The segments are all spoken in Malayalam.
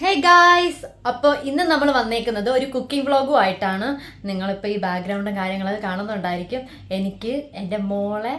ഹേ ഗായ്സ് അപ്പോൾ ഇന്ന് നമ്മൾ വന്നേക്കുന്നത് ഒരു കുക്കിംഗ് വ്ളോഗും ആയിട്ടാണ്. നിങ്ങളിപ്പോൾ ഈ ബാക്ക്ഗ്രൗണ്ടും കാര്യങ്ങളൊക്കെ കാണുന്നുണ്ടായിരിക്കും. എനിക്ക് എന്റെ മോളെ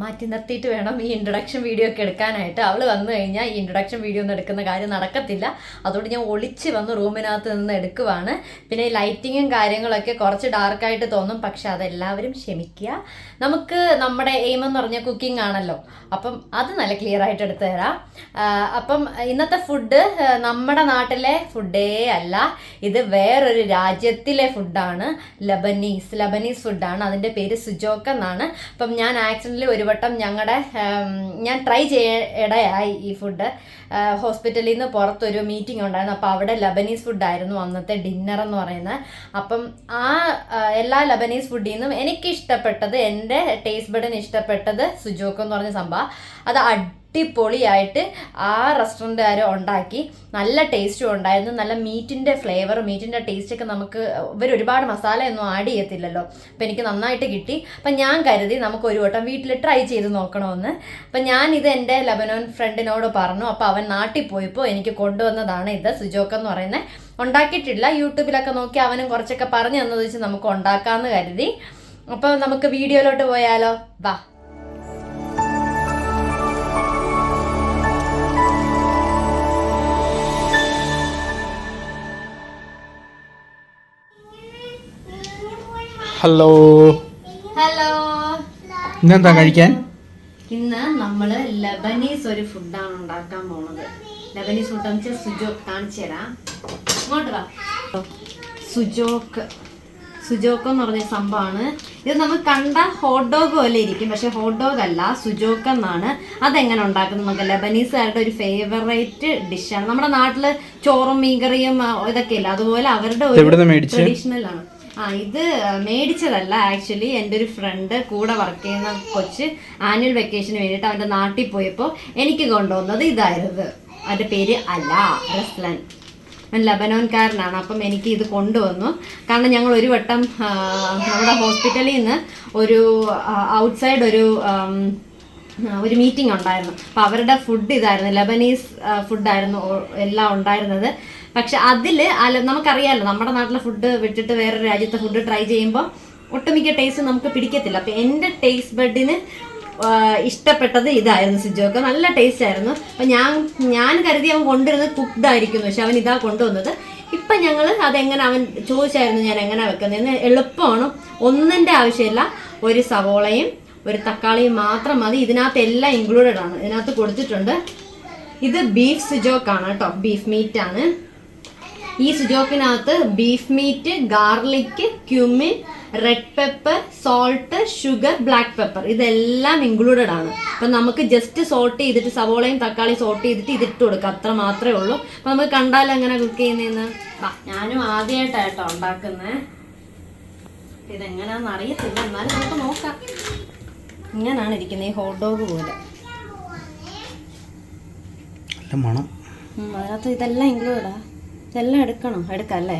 മാറ്റി നിർത്തിയിട്ട് വേണം ഈ ഇൻട്രഡക്ഷൻ വീഡിയോ ഒക്കെ എടുക്കാനായിട്ട്. അവൾ വന്നു കഴിഞ്ഞാൽ ഈ ഇൻട്രഡക്ഷൻ വീഡിയോ ഒന്നും എടുക്കുന്ന കാര്യം നടക്കത്തില്ല. അതുകൊണ്ട് ഞാൻ ഒളിച്ച് വന്ന് റൂമിനകത്ത് നിന്ന് എടുക്കുവാണ്. പിന്നെ ലൈറ്റിങ്ങും കാര്യങ്ങളൊക്കെ കുറച്ച് ഡാർക്കായിട്ട് തോന്നും. പക്ഷെ അതെല്ലാവരും ക്ഷമിക്കുക. നമുക്ക് നമ്മുടെ എയിം എന്ന് പറഞ്ഞാൽ കുക്കിംഗ് ആണല്ലോ. അപ്പം അത് നല്ല ക്ലിയർ ആയിട്ട് എടുത്തു തരാം. അപ്പം ഇന്നത്തെ ഫുഡ് നമ്മുടെ നാട്ടിലെ ഫുഡേ അല്ല. ഇത് വേറൊരു രാജ്യത്തിലെ ഫുഡാണ് ലബനീസ് ലബനീസ് ഫുഡാണ് അതിന്റെ പേര് സുജോക്ക് എന്നാണ്. അപ്പം ഞാൻ ആക്സിഡന്റലി ഒരു വട്ടം ഞങ്ങളുടെ ഞാൻ ട്രൈ ചെയ്യടയായി ഈ ഫുഡ് ഹോസ്പിറ്റലിൽ നിന്ന് പുറത്തൊരു മീറ്റിംഗ് ഉണ്ടായിരുന്നു. അപ്പോൾ അവിടെ ലബനീസ് ഫുഡായിരുന്നു അന്നത്തെ ഡിന്നർ എന്ന് പറയുന്നത് അപ്പം ആ, എല്ലാ ലബനീസ് ഫുഡിൽ നിന്നും എനിക്ക് ഇഷ്ടപ്പെട്ടത് എന്റെ ടേസ്റ്റ് ബഡിന് ഇഷ്ടപ്പെട്ടത് സുജോക്ക് എന്ന് പറഞ്ഞ സംഭവം. അത് അടിപൊളിയായിട്ട് ആ റെസ്റ്റോറന്റുകാർ ഉണ്ടാക്കി. നല്ല ടേസ്റ്റും ഉണ്ടായിരുന്നു. നല്ല മീറ്റിന്റെ ഫ്ലേവർ മീറ്റിന്റെ ടേസ്റ്റൊക്കെ നമുക്ക് ഇവർ ഒരുപാട് മസാലയൊന്നും ആഡ് ചെയ്യത്തില്ലല്ലോ. അപ്പം എനിക്ക് നന്നായിട്ട് കിട്ടി. അപ്പം ഞാൻ കരുതി നമുക്ക് ഒരു വട്ടം വീട്ടിൽ ട്രൈ ചെയ്ത് നോക്കണമെന്ന് അപ്പം ഞാൻ ഇത് എന്റെ ലബനോൻ ഫ്രണ്ടിനോട് പറഞ്ഞു. അപ്പോൾ അവൻ നാട്ടിൽ പോയപ്പോൾ എനിക്ക് കൊണ്ടുവന്നതാണ് ഇത് സുജോക്ക് എന്ന് പറയുന്നത് ഉണ്ടാക്കിയിട്ടില്ല. യൂട്യൂബിലൊക്കെ നോക്കി അവനും കുറച്ചൊക്കെ പറഞ്ഞു തന്നത് വെച്ച് നമുക്ക് ഉണ്ടാക്കാമെന്ന് കരുതി. അപ്പോൾ നമുക്ക് വീഡിയോയിലോട്ട് പോയാലോ? വാ. ഹലോ ഹലോ ഇന്നെന്താ കഴിക്കാൻ? ഇന്ന് നമ്മൾ ലബനീസ് ഒരു ഫുഡാണ് ഉണ്ടാക്കാൻ പോണത്. ലബനീസ് ഫുഡ് എന്ന് വെച്ചാൽ സുജോക്ക് കാണിച്ചു തരാം. ഇങ്ങോട്ട് വാ. സുജോക്ക് സുജോക്ക് എന്ന് പറഞ്ഞ സംഭവമാണ്. ഇത് നമ്മൾ കണ്ട ഹോട്ട് ഡോഗ് പോലെ ഇരിക്കും. പക്ഷെ ഹോട്ട് ഡോഗ് അല്ല സുജോക്ക് എന്നാണ് അതെങ്ങനെ ഉണ്ടാക്കുന്നത് നമുക്ക് ലബനീസുകാരുടെ ഒരു ഫേവറേറ്റ് ഡിഷാണ് നമ്മുടെ നാട്ടിൽ ചോറും മീൻകറിയും ഇതൊക്കെ ഇല്ല. അതുപോലെ അവരുടെ ഒരു ട്രഡീഷണൽ ആണ്. ആ ഇത് മേടിച്ചതല്ല ആക്ച്വലി എന്റെ ഒരു ഫ്രണ്ട് കൂടെ വർക്ക് ചെയ്യുന്ന കൊച്ച് ആനുവൽ വെക്കേഷന് വേണ്ടിയിട്ട് അവന്റെ നാട്ടിൽ പോയപ്പോൾ എനിക്ക് കൊണ്ടുവന്നത് ഇതായിരുന്നു. അവന്റെ പേര് അല റസ്ലൻ അവൻ ലബനോൻകാരനാണ് അപ്പം എനിക്ക് ഇത് കൊണ്ടുവന്നു. കാരണം ഞങ്ങൾ ഒരു വട്ടം നമ്മുടെ ഹോസ്പിറ്റലിൽ നിന്ന് ഒരു ഔട്ട്സൈഡ് ഒരു ഒരു മീറ്റിംഗ് ഉണ്ടായിരുന്നു. അപ്പോൾ അവരുടെ ഫുഡ് ഇതായിരുന്നു ലബനീസ് ഫുഡായിരുന്നു എല്ലാം ഉണ്ടായിരുന്നത്. പക്ഷെ അതിൽ അല്ല നമുക്കറിയാമല്ലോ നമ്മുടെ നാട്ടിലെ ഫുഡ് വിട്ടിട്ട് വേറെ രാജ്യത്തെ ഫുഡ് ട്രൈ ചെയ്യുമ്പോൾ ഒട്ടുമിക്ക ടേസ്റ്റ് നമുക്ക് പിടിക്കത്തില്ല. അപ്പം എന്റെ ടേസ്റ്റ് ബഡിന് ഇഷ്ടപ്പെട്ടത് ഇതായിരുന്നു സിജോക്ക് നല്ല ടേസ്റ്റ് ആയിരുന്നു. അപ്പം ഞാൻ ഞാൻ കരുതി അവൻ കൊണ്ടുവരുന്നത് കുക്ക്ഡ് ആയിരിക്കുന്നു. പക്ഷെ അവൻ ഇതാ കൊണ്ടുവന്നത്. ഇപ്പം ഞങ്ങൾ അതെങ്ങനെ അവൻ ചോദിച്ചായിരുന്നു ഞാൻ എങ്ങനെ വെക്കുന്നതെന്ന് എളുപ്പമാണ്. ഒന്നിന്റെ ആവശ്യമില്ല. ഒരു സവോളയും ഒരു തക്കാളിയും മാത്രം മതി. ഇതിനകത്ത് എല്ലാം ഇൻക്ലൂഡഡ് ആണ്. ഇതിനകത്ത് കൊടുത്തിട്ടുണ്ട്. ഇത് ബീഫ് സുജോക്കാണ് കേട്ടോ. ബീഫ് മീറ്റ് ആണ്. ഈ സുജോക്കിനകത്ത് beef meat garlic cumin red pepper salt sugar black pepper ഇതെല്ലാം ഇൻക്ലൂഡഡ് ആണ്. അപ്പം നമുക്ക് ജസ്റ്റ് സോൾട്ട് ചെയ്തിട്ട് സവോളയും തക്കാളി സോൾട്ട് ചെയ്തിട്ട് ഇതിട്ട് കൊടുക്കുക അത്ര മാത്രമേ ഉള്ളൂ. അപ്പം നമുക്ക് കണ്ടാൽ എങ്ങനെ കുക്ക് ചെയ്യുന്നതെന്ന്? ഞാനും ആദ്യമായിട്ടായിട്ടോ ഉണ്ടാക്കുന്നത് ഇതെങ്ങനെയാണെന്ന് അറിയത്തില്ല. എന്നാലും നമുക്ക് നോക്കാം. ഇങ്ങനെയാണ് ഇരിക്കുന്നത് ഈ ഹോട്ട് ഡോഗ് പോലെ. നല്ല മണം. അതിനകത്ത് ഇതെല്ലാം ഇൻക്ലൂഡാ ഇതെല്ലാം എടുക്കണം എടുക്കാം അല്ലേ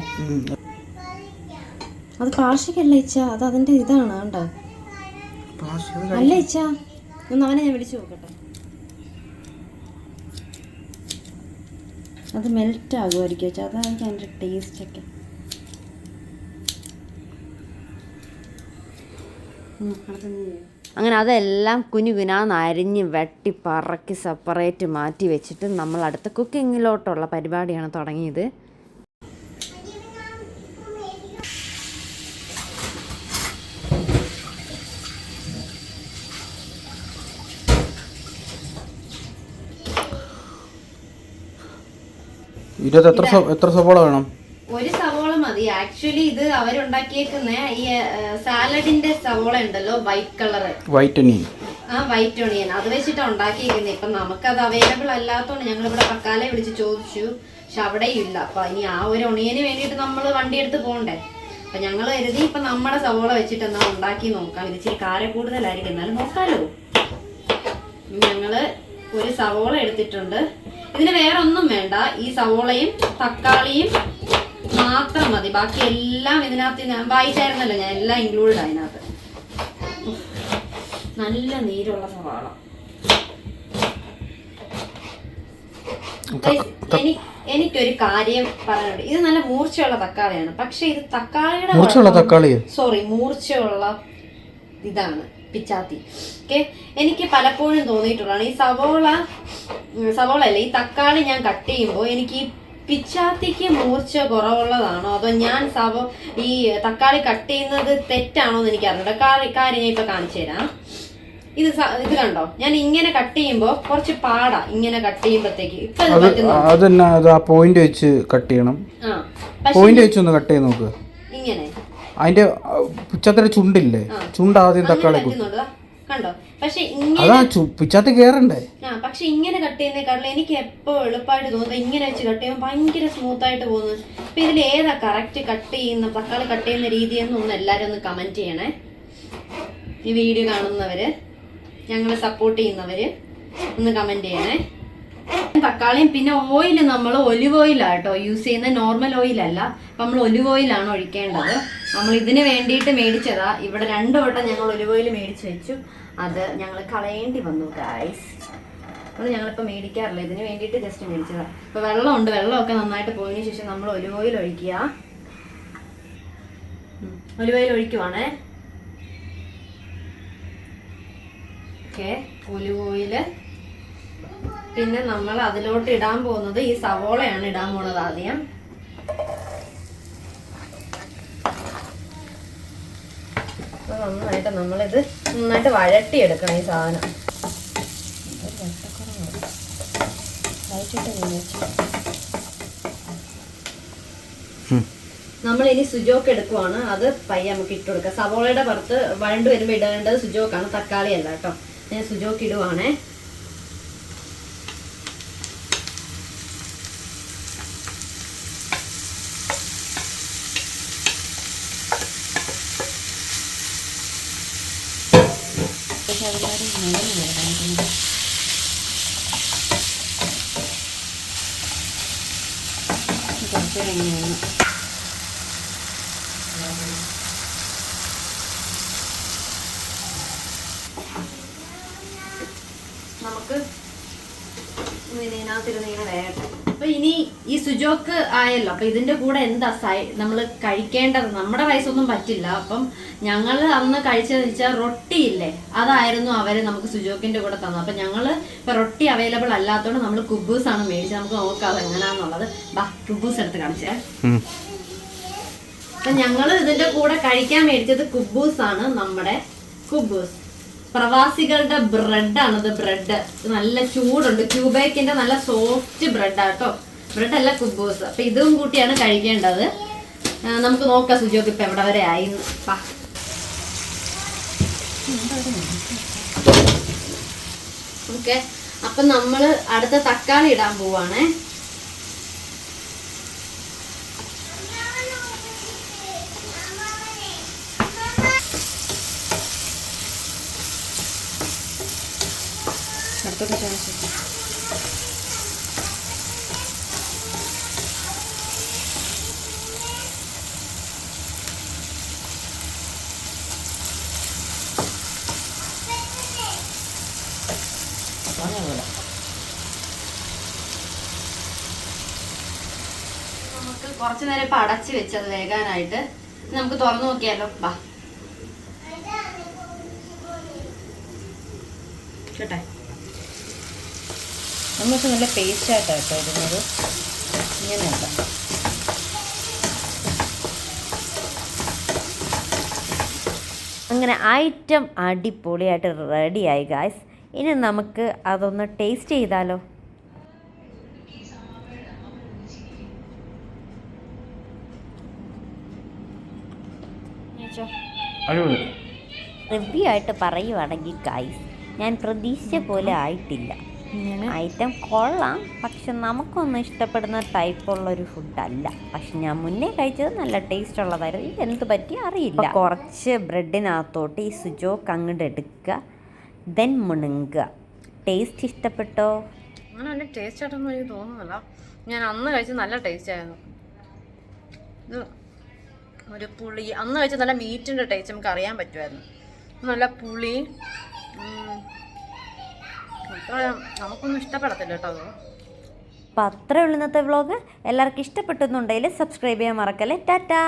അത് കാർഷികല്ല ഇച്ച അത് അതിന്റെ ഇതാണ് കണ്ടോ? അല്ല ഇച്ച ഒന്ന് അവനെ ഞാൻ വിളിച്ചു നോക്കട്ടെ. അത് മെൽറ്റ് ആകുമായിരിക്കും വെച്ചാൽ അതായിരിക്കും അതിന്റെ ടേസ്റ്റ് ഒക്കെ. ഉം, അത് നീ ചെയ്യ്. അങ്ങനെ അതെല്ലാം കുഞ്ഞു കുനാ അരിഞ്ഞ് വെട്ടി പറക്കി സെപ്പറേറ്റ് മാറ്റി വെച്ചിട്ട് നമ്മൾ അടുത്ത കുക്കിങ്ങിലോട്ടുള്ള പരിപാടിയാണ് തുടങ്ങിയത്. ഇരുപത് എത്ര എത്ര സവോള വേണം? ഒരു സവോള മതി. ആക്ച്വലി ഇത് അവരുണ്ടാക്കിയേക്കുന്ന ഈ സാലഡിന്റെ സവോള ഉണ്ടല്ലോ വൈറ്റ് കളറ്. ഒണിയൻ ആ വൈറ്റ് ഒണിയൻ അത് വെച്ചിട്ടാണ് ഉണ്ടാക്കിയിരിക്കുന്നത് ഇപ്പൊ നമുക്കത് അവൈലബിൾ അല്ലാത്തതുകൊണ്ട് ഞങ്ങൾ ഇവിടെ പക്കാലെ വിളിച്ച് ചോദിച്ചു. പക്ഷെ അവിടെയും ഇല്ല അപ്പൊ ഇനി ആ ഒരു ഒണിയന് വേണ്ടിട്ട് നമ്മൾ വണ്ടി എടുത്ത് പോകണ്ടേ? അപ്പൊ ഞങ്ങൾ കരുതി ഇപ്പൊ നമ്മുടെ സവോള വെച്ചിട്ട് എന്നാ ഉണ്ടാക്കി നോക്കാം. ഇത് ഇച്ചിരി കാര കൂടുതലായിരിക്കും. എന്നാലും നോക്കാലോ. ഞങ്ങൾ ഒരു സവോള എടുത്തിട്ടുണ്ട്. ഇതിന് വേറെ ഒന്നും വേണ്ട. ഈ സവോളയും തക്കാളിയും മാത്രം മതി. ബാക്കി എല്ലാം ഇതിനകത്ത് ഞാൻ വായിച്ചായിരുന്നല്ലോ ഞാൻ എല്ലാം ഇൻക്ലൂഡ് അതിനകത്ത്. നല്ല നീരുള്ള സവാള. എനിക്കൊരു കാര്യം പറയാനുണ്ട്. ഇത് നല്ല മൂർച്ചയുള്ള തക്കാളിയാണ്. പക്ഷെ ഇത് തക്കാളിയുടെ സോറി മൂർച്ചയുള്ള ഇതാണ്. പിച്ചാത്തി. ഓക്കെ എനിക്ക് പലപ്പോഴും തോന്നിയിട്ടുള്ളതാണ് ഈ സവോള സവോള അല്ല ഈ തക്കാളി ഞാൻ കട്ട് ചെയ്യുമ്പോൾ എനിക്ക് ഈ പിച്ചാത്തിക്ക് മൂർച്ച കുറവുള്ളതാണോ? അതോ ഞാൻ സവോ ഈ തക്കാളി കട്ട് ചെയ്യുന്നത് തെറ്റാണോ എന്ന് എനിക്ക് അറിഞ്ഞൂടാ. കാര്യം കാര്യം ഞാൻ ഇപ്പൊ കാണിച്ചു തരാം. ഇത് ഇത് കണ്ടോ? ഞാൻ ഇങ്ങനെ കട്ട് ചെയ്യുമ്പോൾ കുറച്ച് പാടാ ഇങ്ങനെ കട്ട് ചെയ്യുമ്പോഴത്തേക്ക്. ഇപ്പൊ പോയിന്റ് വെച്ച് കട്ട് ചെയ്യണം. പോയിന്റ് വെച്ച് ഒന്ന് കട്ട് ചെയ്ത് നോക്ക്. ഇങ്ങനെ. അതിന്റെ പിച്ചാത്തിന്റെ ചുണ്ടില്ലേ? ചുണ്ട് ആദ്യം തക്കാളി കണ്ടോ? പക്ഷെ ഇങ്ങനെ അതാ പിച്ചാത്തി കേറണ്ടേ? ആ പക്ഷെ ഇങ്ങനെ കട്ട് ചെയ്യുന്നേക്കാളും എനിക്ക് എപ്പോ എളുപ്പമായിട്ട് തോന്നുന്നത് ഇങ്ങനെ വെച്ച് കട്ട് ചെയ്യുമ്പോൾ ഭയങ്കര സ്മൂത്ത് ആയിട്ട് പോകുന്നു. അപ്പൊ ഇതിൽ ഏതാ കറക്റ്റ് കട്ട് ചെയ്യുന്ന തക്കാളി കട്ട് ചെയ്യുന്ന രീതി എന്നൊന്ന് എല്ലാരും ഒന്ന് കമന്റ് ചെയ്യണേ. ഈ വീഡിയോ കാണുന്നവര് ഞങ്ങളെ സപ്പോർട്ട് ചെയ്യുന്നവര് ഒന്ന് കമന്റ് ചെയ്യണേ. തക്കാളിയും പിന്നെ ഓയിൽ നമ്മൾ ഒലിവ് ഓയിലാട്ടോ യൂസ് ചെയ്യുന്ന നോർമൽ ഓയിലല്ല അപ്പം നമ്മൾ ഒലിവ് ഓയിലാണ് ഒഴിക്കേണ്ടത്. നമ്മൾ ഇതിന് വേണ്ടിയിട്ട് മേടിച്ചതാ. ഇവിടെ രണ്ടു വട്ടം ഞങ്ങൾ ഒലിവ് ഓയിൽ മേടിച്ച് വെച്ചു. അത് ഞങ്ങൾ കളയേണ്ടി വന്നു ഗായ്സ് അത് ഞങ്ങളിപ്പോൾ മേടിക്കാറില്ല. ഇതിന് വേണ്ടിയിട്ട് ജസ്റ്റ് മേടിച്ചതാ. ഇപ്പോൾ വെള്ളമുണ്ട്. വെള്ളമൊക്കെ നന്നായിട്ട് പോയതിനു ശേഷം നമ്മൾ ഒലിവ് ഓയിൽ ഒഴിക്കുക. ഒലിവ് ഓയിൽ ഒഴിക്കുവാണേ. ഓക്കെ. ഒലിവ് ഓയിൽ പിന്നെ നമ്മൾ അതിലോട്ട് ഇടാൻ പോകുന്നത് ഈ സവോളയാണ് ഇടാൻ പോണത് ആദ്യം. നന്നായിട്ട് നമ്മളിത് നന്നായിട്ട് വഴട്ടി എടുക്കണം ഈ സാധനം. നമ്മൾ ഇനി സുജോക്ക് എടുക്കുവാണ്. അത് പയ്യെ നമുക്ക് ഇട്ട് കൊടുക്കാം. സവോളയുടെ പുറത്ത് വഴണ്ട് വരുമ്പോൾ ഇടേണ്ടത് സുജോക്കാണ്. തക്കാളി അല്ല കേട്ടോ. ഞാൻ സുജോക്ക് ഇടുവാണേ. ഇങ്ങനെ നമുക്ക് ഇതിനകത്തിരുന്ന് ഇങ്ങനെ വേകട്ടെ അപ്പൊ ഇനി ഈ സുജോക്ക് ആയല്ലോ. അപ്പൊ ഇതിന്റെ കൂടെ എന്താ സൈ നമ്മൾ കഴിക്കേണ്ടത്? നമ്മുടെ വയസ്സൊന്നും പറ്റില്ല. അപ്പം ഞങ്ങൾ അന്ന് കഴിച്ചതെന്ന് വെച്ചാൽ റൊട്ടി ഇല്ലേ? അതായിരുന്നു അവർ നമുക്ക് സുജോക്കിന്റെ കൂടെ തന്നത്. അപ്പൊ ഞങ്ങൾ ഇപ്പൊ റൊട്ടി അവൈലബിൾ അല്ലാത്തതുകൊണ്ട് നമ്മൾ കുബൂസ് ആണ് മേടിച്ചത്. നമുക്ക് നോക്കാം എങ്ങനെയാന്നുള്ളത് ബാ കുബൂസ് എടുത്ത് കാണിച്ചേ. അപ്പൊ ഞങ്ങൾ ഇതിന്റെ കൂടെ കഴിക്കാൻ മേടിച്ചത് കുബൂസ് ആണ് നമ്മുടെ കുബൂസ്. പ്രവാസികളുടെ ബ്രെഡ് ആണത് ബ്രെഡ് നല്ല ചൂടുണ്ട്. ക്യൂബേക്കിന്റെ നല്ല സോഫ്റ്റ് ബ്രെഡ് ആട്ടോ ബ്രെഡ് അല്ല കുബൂസ്. അപ്പൊ ഇതും കൂട്ടിയാണ് കഴിക്കേണ്ടത്. നമുക്ക് നോക്കാം സുജോക്ക് ഇപ്പൊ എവിടെ വരെ ആയി ഓക്കെ. അപ്പൊ നമ്മൾ അടുത്ത തക്കാളി ഇടാൻ പോവാണേ. അടുത്തോട്ട് ചാൻസ് നമുക്ക് കുറച്ചു നേരം ഇപ്പൊ അടച്ചു വെച്ചത് വേകാനായിട്ട് നമുക്ക് തുറന്നു നോക്കിയാലോ? ബാ കേട്ടെ? നമുക്ക് നല്ല പേസ്റ്റ് ആയിട്ടാണ് കേട്ടോ ഇടുന്നത്. ഇങ്ങനെയല്ല അങ്ങനെ ഐറ്റം അടിപൊളിയായിട്ട് റെഡിയായി ഗായ്സ് ഇനി നമുക്ക് അതൊന്ന് ടേസ്റ്റ് ചെയ്താലോ. റിവ്യൂ ആയിട്ട് പറയുവാണെങ്കിൽ ഗായ്സ് ഞാൻ പ്രതീക്ഷിച്ച പോലെ ആയിട്ടില്ല. ഐറ്റം കൊള്ളാം. പക്ഷെ നമുക്കൊന്നും ഇഷ്ടപ്പെടുന്ന ടൈപ്പുള്ളൊരു ഫുഡല്ല പക്ഷെ ഞാൻ മുന്നേ കഴിച്ചത് നല്ല ടേസ്റ്റ് ഉള്ളതായിരുന്നു. ഇത് എന്ത് പറ്റി അറിയില്ല. കുറച്ച് ബ്രെഡിനകത്തോട്ട് ഈ സുജോക്ക് അങ്ങോട്ട് എടുക്കുക. ദെൻ മുണുങ്ങുക. ടേസ്റ്റ് ഇഷ്ടപ്പെട്ടോ? അങ്ങനെ വലിയ ടേസ്റ്റ് ആയിട്ടൊന്നും എനിക്ക് തോന്നുന്നില്ല. ഞാൻ അന്ന് കഴിച്ചത് നല്ല ടേസ്റ്റ് ആയിരുന്നു. ഇത് ഒരു പുളി. അന്ന് കഴിച്ച നല്ല മീറ്റിന്റെ ടേസ്റ്റ് നമുക്ക് അറിയാൻ പറ്റുമായിരുന്നു. നല്ല പുളി നമുക്കൊന്നും ഇഷ്ടപ്പെടത്തില്ല കേട്ടോ അപ്പോൾ അത്രയുള്ള ഇന്നത്തെ വ്ളോഗ്. എല്ലാവർക്കും ഇഷ്ടപ്പെട്ടെന്നുണ്ടെങ്കിൽ സബ്സ്ക്രൈബ് ചെയ്യാൻ മറക്കല്ലേ. ടാറ്റാ.